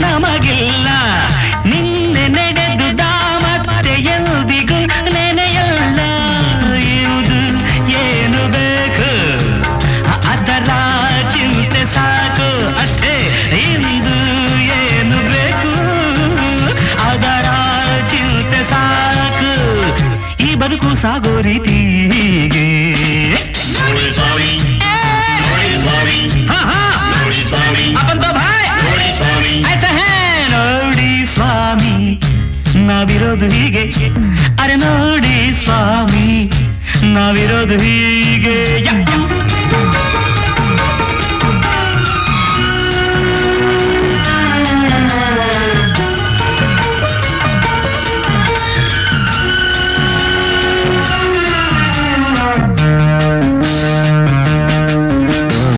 ನಮಗಿಲ್ಲ. ನಿನ್ನೆ ನಡೆದು ದಾಮತ್ತೆ ಎಂದಿಗೂ ನೆನೆಯಲ್ಲ. ಇರುವುದು ಏನು ಬೇಕು? ಅದರ ಚಿಂತೆ ಸಾಕು ಅಷ್ಟೇ. ಇಂದು ಏನು ಬೇಕು? ಅದರ ಚಿಂತೆ ಸಾಕು. ಈ ಬದುಕು ಸಾಗೋ ರೀತಿ ಹೀಗೆ. ನಾವಿರೋದು ಹೀಗೆ. ಅರೆ ನೋಡಿ ಸ್ವಾಮಿ ನಾವಿರೋದು ಹೀಗೆ.